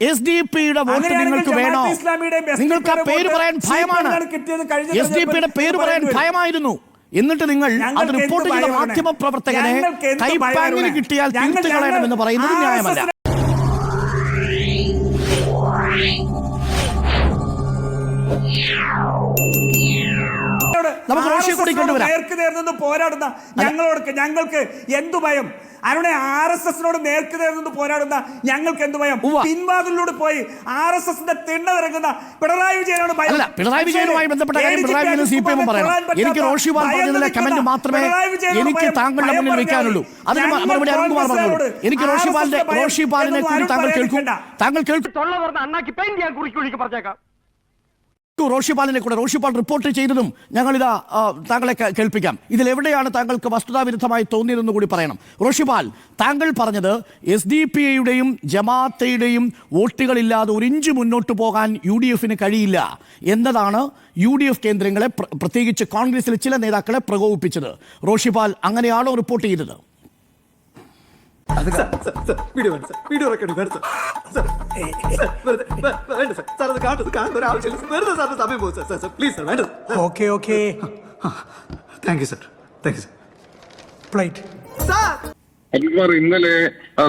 S D പിയുടെ vote നിങ്ങൾക്ക് വേണോ? നിങ്ങൾക്ക് ആ പേര് പറയാൻ ഭയമാണ്. എസ് ഡി പിയുടെ പേര് പറയാൻ ഭയമായിരുന്നു. എന്നിട്ട് നിങ്ങൾ അത് റിപ്പോർട്ട് ചെയ്ത മാധ്യമ പ്രവർത്തകനെ കൈപ്പാങ്ങിന് കിട്ടിയാൽ ഞങ്ങൾ- എന്ന് കളയണമെന്ന് ഞങ്ങൾ പറയുന്നത് ന്യായമല്ല. നമുക്ക് റോഷിയെ കൂടി കൊണ്ടുവരാം. നേർക്ക് നേർന്നു പോരാടുന്ന ഞങ്ങളോട് ഞങ്ങൾക്ക് എന്തു ഭയം? അരുണെ ആർ എസ് എസിനോട് നേർക്ക് നേർ പോരാടുന്ന ഞങ്ങൾക്ക് എന്ത് ഭയം. പിൻവാതിലൂടെ പോയി ആർ എസ് എസിന്റെ തിണ്ണ ഇറങ്ങുന്ന പിണറായി വിജയനോട് അല്ല പിണറായി വിജയനുമായി ബന്ധപ്പെട്ട കാര്യം പിണറായി വിജയനും സി പി എമ്മും പറയണം. എനിക്ക് റോഷി പറഞ്ഞതിലെ കമന്റ് മാത്രമേ എനിക്ക് താങ്കളുടെ മുന്നിൽ വെക്കാനുള്ളൂ അതിന് മറുപടി അരുൺകുമാർ പറഞ്ഞോളൂ. എനിക്ക് റോഷി പാലിന്റെ റോഷി പാലിനെ കൂടി താങ്കൾ കേൾക്കൂ. താങ്കൾ കേൾക്കൂ. തൊള്ള പറഞ്ഞ അണ്ണാക്കി പെയിന്റ് ഞാൻ കുറിക്കുഴിക്ക് കുറിക്ക് പറഞ്ഞേക്കാം. റോഷി പാലിനെ കൂടെ റോഷിപ്പാൽ റിപ്പോർട്ട് ചെയ്തതും ഞങ്ങളിതാ താങ്കളെ കേൾപ്പിക്കാം. ഇതിൽ എവിടെയാണ് താങ്കൾക്ക് വസ്തുതാവിരുദ്ധമായി തോന്നിയതെന്ന് കൂടി പറയണം. റോഷിപ്പാൽ താങ്കൾ പറഞ്ഞത് എസ് ഡി പി ഐയുടെയും ജമാഅത്തയുടെയും വോട്ടുകളില്ലാതെ ഒരു ഇഞ്ച് മുന്നോട്ട് പോകാൻ യു ഡി എഫിന് കഴിയില്ല എന്നതാണ് യു ഡി എഫ് കേന്ദ്രങ്ങളെ പ്ര- പ്രത്യേകിച്ച് കോൺഗ്രസിലെ ചില നേതാക്കളെ പ്രകോപിപ്പിച്ചത്. റോഷിപ്പാൽ അങ്ങനെയാണോ റിപ്പോർട്ട് ചെയ്തത്? വീഡിയോ വേണ്ട സാർ വീഡിയോ റെക്കോർഡ് വേണ്ട സാർ വെറുതെ വേണ്ട സാർ സാർ അത് കാണുന്ന ഒരു ആവശ്യമില്ല വെറുതെ സാറിന് സമയം പോകും sir sir sir please sir വേണ്ട okay okay. Thank you sir thank you sir plate sir! Ajithkumar ഇന്നലെ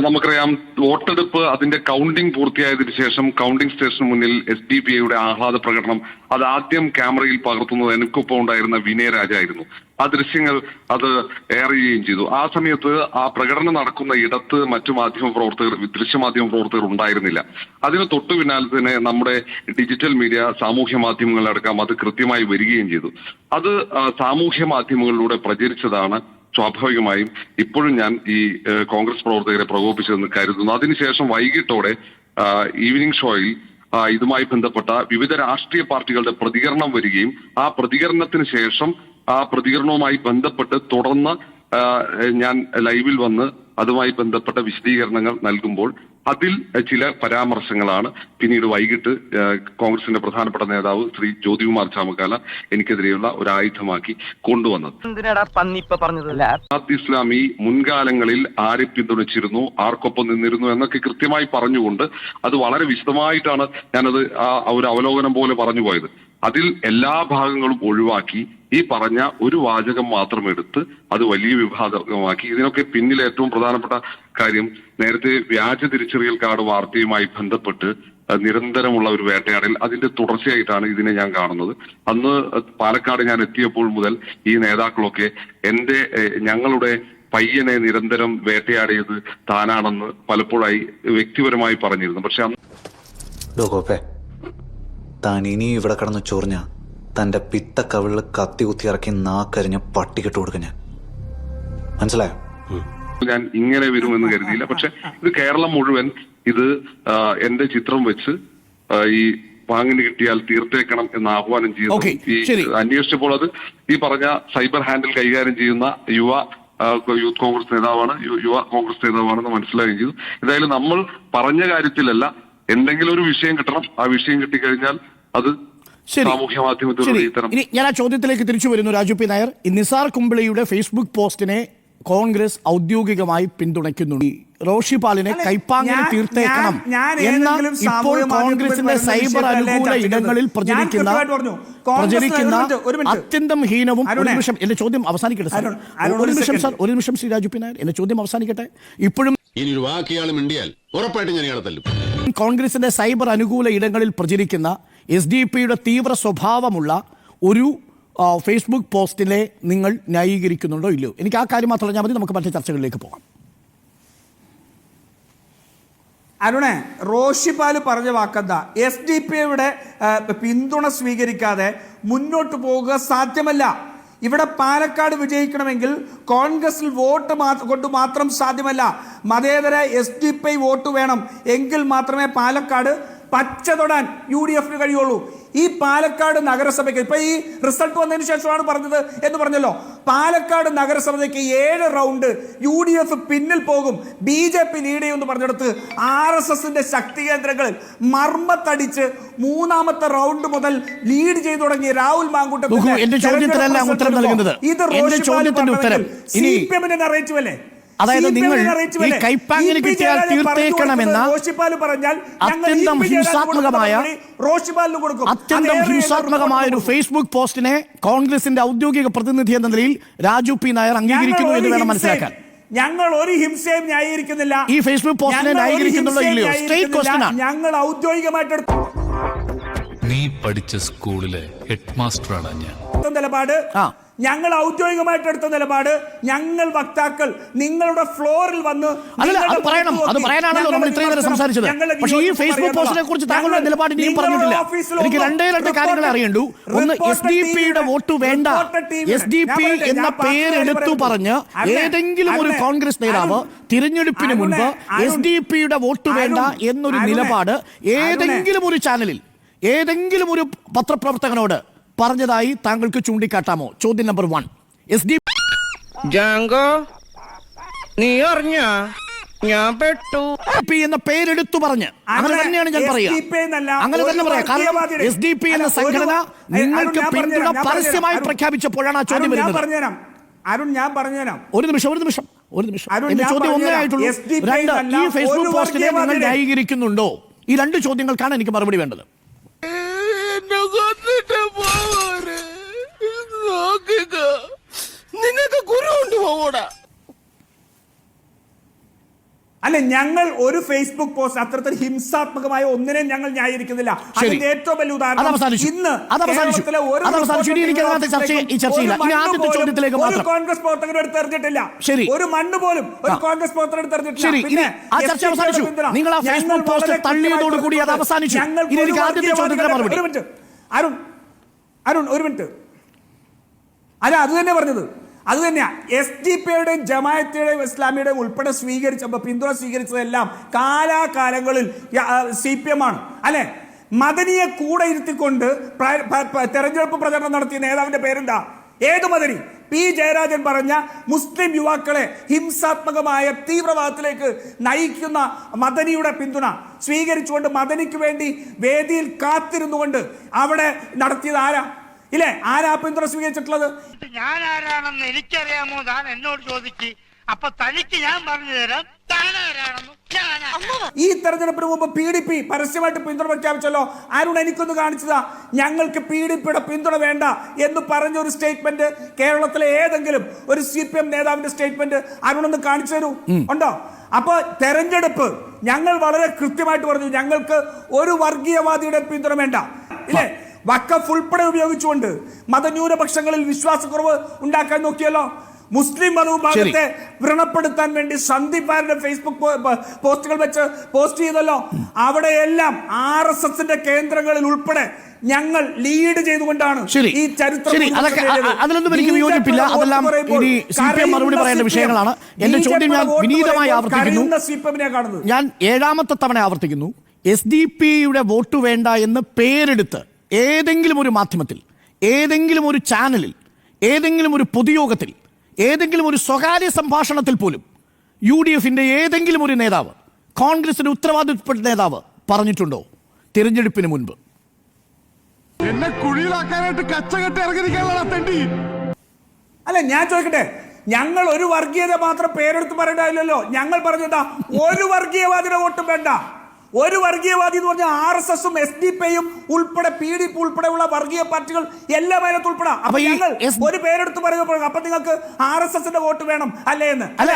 നമുക്കറിയാം വോട്ടെടുപ്പ് അതിന്റെ കൗണ്ടിംഗ് പൂർത്തിയായതിനു ശേഷം കൗണ്ടിംഗ് സ്റ്റേഷന് മുന്നിൽ എസ് ഡി പി ഐയുടെ ആഹ്ലാദ പ്രകടനം അത് ആദ്യം ക്യാമറയിൽ പകർത്തുന്നത് എനിക്കൊപ്പം ഉണ്ടായിരുന്ന വിനയരാജായിരുന്നു ആ ദൃശ്യങ്ങൾ അത് ചെയ്യുകയും ചെയ്തു. ആ സമയത്ത് ആ പ്രകടനം നടക്കുന്ന ഇടത്ത് മറ്റു മാധ്യമ പ്രവർത്തകർ ദൃശ്യമാധ്യമ പ്രവർത്തകർ ഉണ്ടായിരുന്നില്ല. അതിന് തൊട്ടു പിന്നാലെ തന്നെ നമ്മുടെ ഡിജിറ്റൽ മീഡിയ സാമൂഹ്യ മാധ്യമങ്ങളിലടക്കം അത് കൃത്യമായി വരികയും ചെയ്തു. അത് സാമൂഹ്യ മാധ്യമങ്ങളിലൂടെ പ്രചരിച്ചതാണ് സ്വാഭാവികമായും ഇപ്പോഴും ഞാൻ ഈ കോൺഗ്രസ് പ്രവർത്തകരെ പ്രകോപിച്ചതെന്ന് കരുതുന്നു. അതിനുശേഷം വൈകിട്ടോടെ ഈവനിങ് ഷോയിൽ ഇതുമായി ബന്ധപ്പെട്ട വിവിധ രാഷ്ട്രീയ പാർട്ടികളുടെ പ്രതികരണം വരികയും ആ പ്രതികരണത്തിന് ശേഷം ആ പ്രതികരണവുമായി ബന്ധപ്പെട്ട് തുടർന്ന് ഞാൻ ലൈവിൽ വന്ന് അതുമായി ബന്ധപ്പെട്ട വിശദീകരണങ്ങൾ നൽകുമ്പോൾ അതിൽ ചില പരാമർശങ്ങളാണ്. പിന്നീട് വൈകിട്ട് കോൺഗ്രസിന്റെ പ്രധാനപ്പെട്ട നേതാവ് ശ്രീ ജ്യോതികുമാർ ചാമക്കാല എനിക്കെതിരെയുള്ള ഒരു ആയുധമാക്കി കൊണ്ടുവന്നത് ഇസ്ലാമി മുൻകാലങ്ങളിൽ ആരെ പിന്തുണച്ചിരുന്നു ആർക്കൊപ്പം നിന്നിരുന്നു എന്നൊക്കെ കൃത്യമായി പറഞ്ഞുകൊണ്ട് അത് വളരെ വിശദമായിട്ടാണ് ഞാനത് ആ ആ ഒരു അവലോകനം പോലെ പറഞ്ഞു പോയത് അതിൽ എല്ലാ ഭാഗങ്ങളും ഒഴിവാക്കി ഈ പറഞ്ഞ ഒരു വാചകം മാത്രം എടുത്ത് അത് വലിയ വിഭാഗമാക്കി. ഇതിനൊക്കെ പിന്നിൽ ഏറ്റവും പ്രധാനപ്പെട്ട കാര്യം നേരത്തെ വ്യാജ തിരിച്ചറിയൽ കാർഡ് വാർത്തയുമായി ബന്ധപ്പെട്ട് നിരന്തരമുള്ള ഒരു വേട്ടയാടൽ അതിന്റെ തുടർച്ചയായിട്ടാണ് ഇതിനെ ഞാൻ കാണുന്നത്. അന്ന് പാലക്കാട് ഞാൻ എത്തിയപ്പോൾ മുതൽ ഈ നേതാക്കളൊക്കെ എന്റെ ഞങ്ങളുടെ പയ്യനെ നിരന്തരം വേട്ടയാടിയത് താനാണെന്ന് പലപ്പോഴായി വ്യക്തിപരമായി പറഞ്ഞിരുന്നു. പക്ഷെ താൻ ഇനിയും ഇവിടെ കിടന്ന് ചൊറിഞ്ഞ തന്റെ പിത്ത കവിളിൽ കത്തി കുത്തി ഇറക്കി നാക്കരിഞ്ഞ പട്ടിക്കിട്ട് കൊടുക്കും ഞാൻ. മനസ്സിലായോ? ഞാൻ ഇങ്ങനെ വരുമെന്ന് കരുതിയില്ല. പക്ഷെ ഇത് കേരളം മുഴുവൻ ഇത് എന്റെ ചിത്രം വെച്ച് ഈ പാങ്ങിന് കിട്ടിയാൽ തീർത്തേക്കണം എന്ന് ആഹ്വാനം ചെയ്തു ചെയ്യുന്നു ഈ ശരി. അന്വേഷിച്ചപ്പോൾ അത് ഈ പറഞ്ഞ സൈബർ ഹാൻഡിൽ കൈകാര്യം ചെയ്യുന്ന യുവ യൂത്ത് കോൺഗ്രസ് നേതാവാണ് യുവ കോൺഗ്രസ് നേതാവാണെന്ന് മനസ്സിലാവുകയും ചെയ്തു. എന്തായാലും നമ്മൾ പറഞ്ഞ കാര്യത്തിലല്ല എന്തെങ്കിലും ഒരു വിഷയം കിട്ടണം. ആ വിഷയം കിട്ടിക്കഴിഞ്ഞാൽ അത് ശരി. സാമൂഹ്യ മാധ്യമത്തിൽ ഇനി ഞാൻ ആ ചോദ്യത്തിലേക്ക് തിരിച്ചു വരുന്നു രാജു പി നായർ. നിസാർ കുംബ്ലിയുടെ ഫേസ്ബുക്ക് പോസ്റ്റിനെ കോൺഗ്രസ് ഔദ്യോഗികമായി പിന്തുണയ്ക്കുന്നുണ്ട്. റോഷി പാലിനെ കൈപ്പാങ്ങനെ തീർത്തേക്കണം എന്ന ഇപ്പോൾ കോൺഗ്രസിന്റെ സൈബർ അനുകൂല ഇടങ്ങളിൽ പ്രചരിക്കുന്ന പ്രചരിക്കുന്ന അത്യന്തം ഹീനവും ഒരു നിമിഷം എന്റെ ചോദ്യം അവസാനിക്കട്ടെ സാർ. ഒരു നിമിഷം സാർ. ഒരു നിമിഷം ശ്രീ രാജു പി നായർ. എന്റെ ചോദ്യം അവസാനിക്കട്ടെ. ഇപ്പോഴും ഇനി ഒരു വാക്ക് മിണ്ടിയാൽ ഉറപ്പായിട്ടും ഞാൻ കോൺഗ്രസിന്റെ സൈബർ അനുകൂല ഇടങ്ങളിൽ പ്രചരിക്കുന്ന എസ് ഡി പിയുടെ തീവ്ര സ്വഭാവമുള്ള ഒരു ഫേസ്ബുക്ക് പോസ്റ്റിനെ നിങ്ങൾ ന്യായീകരിക്കുന്നുണ്ടോ ഇല്ലയോ? എനിക്ക് ആ കാര്യം മാത്രം ഞാൻ മതി. നമുക്ക് മറ്റു ചർച്ചകളിലേക്ക് പോകാം. അരുണെ റോഷിപാൽ പറഞ്ഞ വാക്കെന്താ? എസ് ഡി പി യുടെ പിന്തുണ സ്വീകരിക്കാതെ മുന്നോട്ട് പോകുക സാധ്യമല്ല. ഇവിടെ പാലക്കാട് വിജയിക്കണമെങ്കിൽ കോൺഗ്രസിൽ വോട്ട് കൊണ്ട് മാത്രം സാധ്യമല്ല. മതേതര എസ് ഡി പി വോട്ട് വേണം. എങ്കിൽ മാത്രമേ പാലക്കാട് പച്ച തൊടാൻ യു ഡി എഫിന് കഴിയുള്ളൂ ഈ പാലക്കാട് നഗരസഭയ്ക്ക് ഇപ്പൊ ഈ റിസൾട്ട് വന്നതിന് ശേഷമാണ് പറഞ്ഞത് എന്ന് പറഞ്ഞല്ലോ പാലക്കാട് നഗരസഭയ്ക്ക് ഏഴ് റൗണ്ട് യു ഡി എഫ് പിന്നിൽ പോകും ബി ജെ പി ലീഡ് ചെയ്യുമെന്ന് പറഞ്ഞെടുത്ത് ആർ എസ് എസിന്റെ ശക്തി കേന്ദ്രങ്ങളിൽ മർമ്മത്തടിച്ച് മൂന്നാമത്തെ റൗണ്ട് മുതൽ ലീഡ് ചെയ്തു തുടങ്ങി രാഹുൽ മാങ്കൂട്ടം. ഇത് ചോദ്യത്തിന്റെ ഉത്തരം. സി പി എമ്മിന്റെ നറേറ്റീവ് അല്ലേ അതായത് നിങ്ങൾ ഈ. കൈപ്പാങ്ങിന് കിട്ടിയാൽ തീർത്തേക്കണമെന്ന അത്യന്തം ഹിംസാത്മകമായ അത്യന്തം ഹിംസാത്മകമായ ഒരു. ഫേസ്ബുക്ക് പോസ്റ്റിനെ കോൺഗ്രസിന്റെ ഔദ്യോഗിക പ്രതിനിധി എന്ന നിലയിൽ രാജു പി നായർ അംഗീകരിക്കുന്നു എന്ന് വേണം മനസ്സിലാക്കാൻ ഞങ്ങൾ ഒരു ഹിംസയും ന്യായീകരിക്കുന്നില്ല ഈ ഫേസ്ബുക്ക് പോസ്റ്റിനെ ന്യായീകരിക്കുന്നുണ്ടോ ഇല്ലയോ? ഞങ്ങൾ ഔദ്യോഗികമായിട്ട് എടുത്ത നീ പഠിച്ച സ്കൂളിലെ ഹെഡ് മാസ്റ്ററാണ് ഞാൻ നിലപാട് ആ. ഞങ്ങൾ ഔദ്യോഗികമായിട്ട് എടുത്ത നിലപാട് ഞങ്ങൾ വക്താക്കൾ നിങ്ങളുടെ ഫ്ലോറിൽ വന്ന് പക്ഷേ ഈ ഫേസ്ബുക്ക് പോസ്റ്റിനെ കുറിച്ച് താങ്കളുടെ ഞങ്ങൾ നിലപാട് ഇനിയും പറഞ്ഞിട്ടില്ല. എനിക്ക് രണ്ടേ രണ്ട് കാര്യങ്ങളെ റിപ്പോർട്ടർ- അറിയണ്ടു ഒന്ന് റിപ്പോർട്ടർ എസ് ഡി പിയുടെ വോട്ട് വേണ്ട. റിപ്പോർട്ടർ എസ് ഡി പി എന്ന പേര് പറഞ്ഞ് ഏതെങ്കിലും ഒരു കോൺഗ്രസ് നേതാവ് തിരഞ്ഞെടുപ്പിന് മുൻപ് എസ് ഡി പിയുടെ വോട്ട് വേണ്ട എന്നൊരു നിലപാട് ഏതെങ്കിലും ഒരു ചാനലിൽ ഏതെങ്കിലും ഒരു പത്രപ്രവർത്തകനോട് പറഞ്ഞതായി താങ്കൾക്ക് ചൂണ്ടിക്കാട്ടാമോ? ചോദ്യം number one S D Jango നീ അറിഞ്ഞ? ഞാൻ പെട്ടു. പി എന്ന പേരെടുത്തു പറഞ്ഞ്. അങ്ങനെ തന്നെയാണ് ഞാൻ പറയുക. അങ്ങനെ തന്നെ പറയാം. കാരണം എസ് ഡി പി എന്ന സംഘടന നിങ്ങൾക്ക് പിന്തുണ പരസ്യമായി. പ്രഖ്യാപിച്ചപ്പോഴാണ് ആ ചോദ്യം ഞാൻ വരുന്നത്. പറഞ്ഞുതരാം. അരുൺ ഞാൻ പറഞ്ഞുതരാം. ഒരു നിമിഷം ഒരു നിമിഷം ഒരു നിമിഷം. എന്റെ ചോദ്യം ഒന്നേ. ആയിട്ടുള്ളൂ. രണ്ട് ഈ ഫേസ്ബുക്ക് പോസ്റ്റിനെ നിങ്ങൾ ന്യായീകരിക്കുന്നുണ്ടോ? ഈ രണ്ട് ചോദ്യങ്ങൾക്കാണ് എനിക്ക് മറുപടി വേണ്ടത് നിനക്ക് ഗുരു ഉണ്ട് പോകൂടാ അല്ല ഞങ്ങൾ ഒരു ഫേസ്ബുക്ക് പോസ്റ്റ് അത്തരത്തിൽ ഹിംസാത്മകമായ ഒന്നിനെ ഞങ്ങൾ ന്യായീകരിക്കുന്നില്ല. അതിന്റെ ഏറ്റവും വലിയ ഉദാഹരണം. ഇന്ന് ഒരു. കോൺഗ്രസ് ശരി. ഒരു മണ്ണ് പോലും ഒരു കോൺഗ്രസ് പ്രവർത്തകർ നിങ്ങൾ ആ ഞങ്ങൾ ഫേസ്ബുക്ക് പോസ്റ്റ് വളരെ തള്ളിയതോടുകൂടി അത് അവസാനിച്ചു. ഇനി എനിക്ക് ആദ്യത്തെ ചോദ്യത്തിന് മറുപടി. അരുൺ അരുൺ ഒരു മിനിറ്റ്. അല്ല അത് തന്നെ പറഞ്ഞത്. അത് തന്നെയാ എസ് ഡി പിയുടെയും ജമായത്തിയുടെയും ഇസ്ലാമിയുടെയും ഉൾപ്പെടെ സ്വീകരിച്ച പിന്തുണ സ്വീകരിച്ചതെല്ലാം കാലാകാലങ്ങളിൽ സി പി എം ആണ്. അല്ലെ? മദനിയെ കൂടെ ഇരുത്തിക്കൊണ്ട് തെരഞ്ഞെടുപ്പ് പ്രചരണം നടത്തിയ നേതാവിന്റെ പേരെന്താ? ഏത് മദനി? പി. ജയരാജൻ പറഞ്ഞ മുസ്ലിം യുവാക്കളെ ഹിംസാത്മകമായ തീവ്രവാദത്തിലേക്ക് നയിക്കുന്ന മദനിയുടെ പിന്തുണ സ്വീകരിച്ചുകൊണ്ട് മദനിക്ക് വേണ്ടി വേദിയിൽ കാത്തിരുന്നുകൊണ്ട് അവിടെ നടത്തിയത് ആരാ? ഇല്ലേ? ആരാ പിന്തുണ സ്വീകരിച്ചിട്ടുള്ളത്? ഞാൻ ആരാണെന്ന് എനിക്കറിയാമോ? താൻ എന്നോട് ചോദിച്ചു. അപ്പൊ തനിക്ക് ഞാൻ പറഞ്ഞു തരാം. താൻ ആരാണെന്ന് ഞാൻ ഈ തെരഞ്ഞെടുപ്പിന് മുമ്പ് പി ഡി പി പരസ്യമായിട്ട് പിന്തുണ പ്രഖ്യാപിച്ചല്ലോ. അരുൺ എനിക്കൊന്ന് കാണിച്ചതാ. ഞങ്ങൾക്ക് പി ഡി പിയുടെ പിന്തുണ വേണ്ട എന്ന് പറഞ്ഞ ഒരു സ്റ്റേറ്റ്മെന്റ് കേരളത്തിലെ ഏതെങ്കിലും ഒരു സി പി എം നേതാവിന്റെ സ്റ്റേറ്റ്മെന്റ് അരുൺ ഒന്ന് കാണിച്ചു തരൂ. ഉണ്ടോ? അപ്പൊ തെരഞ്ഞെടുപ്പ് ഞങ്ങൾ വളരെ കൃത്യമായിട്ട് പറഞ്ഞു. ഞങ്ങൾക്ക് ഒരു വർഗീയവാദിയുടെ പിന്തുണ വേണ്ട. ഇല്ലേ? വക്കഫ് ഉൾപ്പെടെ ഉപയോഗിച്ചുകൊണ്ട് മതന്യൂനപക്ഷങ്ങളിൽ വിശ്വാസക്കുറവ് ഉണ്ടാക്കാൻ നോക്കിയല്ലോ. മുസ്ലിം മതവിഭാഗത്തെ വ്രണപ്പെടുത്താൻ വേണ്ടി സന്ദീപ് ആരുടെ ഫേസ്ബുക്ക് പോസ്റ്റുകൾ വെച്ച് പോസ്റ്റ് ചെയ്തല്ലോ. അവിടെയെല്ലാം ആർ എസ് എസിന്റെ കേന്ദ്രങ്ങളിൽ ഉൾപ്പെടെ ഞങ്ങൾ ലീഡ് ചെയ്തുകൊണ്ടാണ് ഈ ചരിത്രം അതിലൊന്നും എനിക്ക് വിയോജിപ്പില്ല. അതെല്ലാം ഇനി സി പി എം മറുപടി പറയേണ്ട വിഷയങ്ങളാണ്. എന്റെ ചോദ്യം ഞാൻ വിനീതമായി ആവർത്തിക്കുന്നു. ഞാൻ ഏഴാമത്തെ തവണ ആവർത്തിക്കുന്നു. എസ് ഡി പിയുടെ വോട്ട് വേണ്ട എന്ന് പേരെടുത്ത് ഏതെങ്കിലും ഒരു മാധ്യമത്തിൽ ഏതെങ്കിലും ഒരു ചാനലിൽ ഏതെങ്കിലും ഒരു പൊതുയോഗത്തിൽ ഏതെങ്കിലും ഒരു സ്വകാര്യ സംഭാഷണത്തിൽ പോലും യു ഡി എഫിന്റെ ഏതെങ്കിലും ഒരു നേതാവ് കോൺഗ്രസിന്റെ ഉത്തരവാദിത്തപ്പെട്ട നേതാവ് പറഞ്ഞിട്ടുണ്ടോ? തിരഞ്ഞെടുപ്പിന് മുൻപ്. എന്നെ കുഴിയിലാക്കാനായിട്ട് കച്ചകെട്ട് തെണ്ടി. അല്ല ഞാൻ ചോദിക്കട്ടെ ഞങ്ങൾ ഒരു വർഗീയത മാത്രം പേരെടുത്ത് പറയണ്ടായില്ലല്ലോ ഞങ്ങൾ പറഞ്ഞതാ ഒരു വർഗീയവാദിനെ വോട്ടും വേണ്ട. ഒരു വർഗീയവാദി എന്ന് പറഞ്ഞാൽ ആർ എസ് എസും എസ് ഡി പിയും ഉൾപ്പെടെ പി ഡി പി ഉൾപ്പെടെയുള്ള വർഗീയ പാർട്ടികൾ എല്ലാം അതിനകത്ത് ഉൾപ്പെടാം. അപ്പൊ ഞങ്ങൾ ഒരു പേരെടുത്ത് പറയുമ്പോൾ അപ്പൊ നിങ്ങൾക്ക് ആർ എസ് എസിന്റെ വോട്ട് വേണം അല്ലേ എന്ന്? അല്ല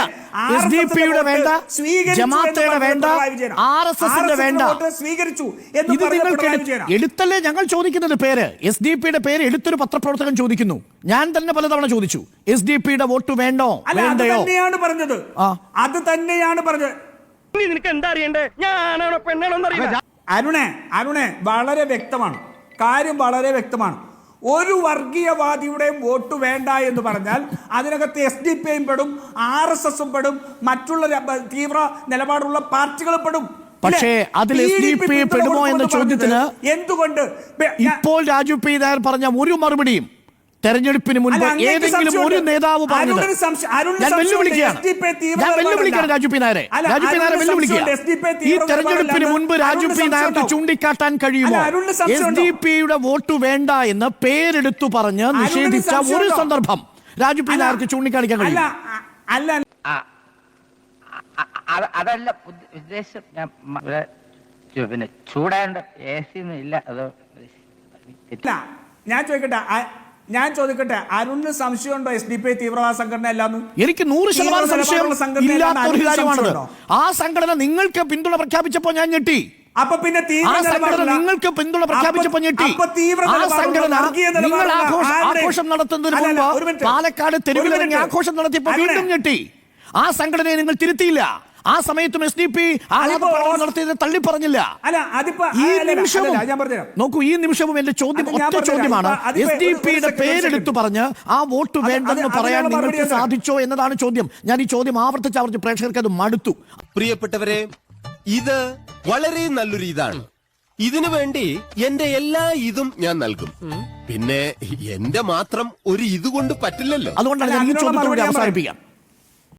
എസ് ഡി പിയുടെ വേണ്ട സ്വീകരിച്ചു. എടുത്തല്ലേ ഞങ്ങൾ ചോദിക്കുന്നത് പേര്? എസ് ഡി പിയുടെ പേര് എടുത്തൊരു പത്രപ്രവർത്തകൻ ചോദിക്കുന്നു. ഞാൻ തന്നെ പലതവണ ചോദിച്ചു എസ് ഡി പിയുടെ വോട്ട് വേണ്ടോ? അല്ല അത് തന്നെയാണ് പറഞ്ഞത്. അത് തന്നെയാണ് പറഞ്ഞത്. നിനക്ക് എന്താ അറിയണ്ടേ ഞാനാണോ പെണ്ണാണോ എന്നറിയില്ല അരുണേ അരുണെ വളരെ വ്യക്തമാണ്. കാര്യം വളരെ വ്യക്തമാണ്. ഒരു വർഗീയവാദിയുടെയും വോട്ട് വേണ്ട എന്ന് പറഞ്ഞാൽ അതിനകത്ത് എസ് ഡി പി യും പെടും ആർ എസ് എസും പെടും മറ്റുള്ള തീവ്ര നിലപാടുള്ള പാർട്ടികളും പെടും. പക്ഷേ? അതിൽ എസ് ഡി പി പെടുമോ എന്ന ചോദ്യത്തിന് എന്തുകൊണ്ട്? ഇപ്പോൾ രാജു പി നായർ പറഞ്ഞ ഒരു മറുപടിയും തെരഞ്ഞെടുപ്പിന് മുൻപ് ഏതെങ്കിലും ഒരു നേതാവ് പറഞ്ഞത് ഞാൻ. വെല്ലുവിളിക്കുകയാണ് ഞാൻ വെല്ലുവിളിക്കുകയാണ്. രാജു പി നായരെ രാജു പി നായരെ വെല്ലുവിളിക്കുക ഈ തെരഞ്ഞെടുപ്പിന് മുൻപ് രാജു പി നായർക്ക്? ചൂണ്ടിക്കാട്ടാൻ കഴിയുമോ എസ്? ഡി പിയുടെ വോട്ട് വേണ്ട എന്ന് പേരെടുത്തു പറഞ്ഞ് നിഷേധിച്ച ഒരു സന്ദർഭം രാജു പി നായർക്ക് ചൂണ്ടിക്കാണിക്കാൻ അല്ല കഴിയും അല്ല അ- അതല്ല ഉദ്ദ- ഉദ്ദേശം ഞാൻ പിന്നെ ചൂടാണ്ട് എ സി ഒന്നും ഇല്ല അത് ഞാൻ ചോദിക്കട്ടെ ആ- ഞാൻ ചോദിക്കട്ടെ അരുണിന് സംശയമുണ്ടോ എസ് ഡി പി ഐ തീവ്രവാദ സംഘടന അല്ലാന്ന്? എനിക്ക് നൂറ് ശതമാനം സംശയം? ആ സംഘടന നിങ്ങൾക്ക് പിന്തുണ പ്രഖ്യാപിച്ചപ്പോൾ ഞാൻ ഞെട്ടി. അപ്പൊ പിന്നെ നിങ്ങൾക്ക് പിന്തുണ പ്രഖ്യാപിച്ചപ്പോൾ ഞെട്ടി. ആ സംഘടന നിങ്ങൾ ആഘോഷ- നടത്തുന്നതിന് മുമ്പ് പാലക്കാട് തെരുവിലിറങ്ങി ആഘോഷം നടത്തിയപ്പോൾ വീണ്ടും ഞെട്ടി. ആ സംഘടനയെ നിങ്ങൾ തിരുത്തിയില്ല. ആ സമയത്തും എസ് ഡി പി നടത്തിയത് തള്ളി പറഞ്ഞില്ല. അല്ല അതിപ്പോ ഈ നിമിഷവും ഞാൻ പറഞ്ഞു നോക്കൂ ഈ നിമിഷവും എന്റെ ചോദ്യം ഒറ്റ ചോദ്യമാണ്. എസ് ഡി പിയുടെ പേരെടുത്ത്. പറഞ്ഞ് ആ വോട്ട് വേണ്ടെന്ന് പറയാൻ നിങ്ങൾക്ക് സാധിച്ചോ എന്നതാണ് ചോദ്യം. ഞാൻ ഈ ചോദ്യം ആവർത്തിച്ച് ആവർത്തിച്ച് പ്രേക്ഷകർക്ക് അത് മടുത്തു. പ്രിയപ്പെട്ടവരെ ഇത് വളരെ നല്ലൊരു ഇതാണ്. ഇതിനു വേണ്ടി എന്റെ എല്ലാ ഇതും ഞാൻ നൽകും. പിന്നെ എന്റെ മാത്രം ഒരു ഇത് കൊണ്ട് പറ്റില്ലല്ലോ. അതുകൊണ്ടാണ് ഞാൻ ഈ ചോദ്യത്തോടെ അവസാനിപ്പിക്കാം.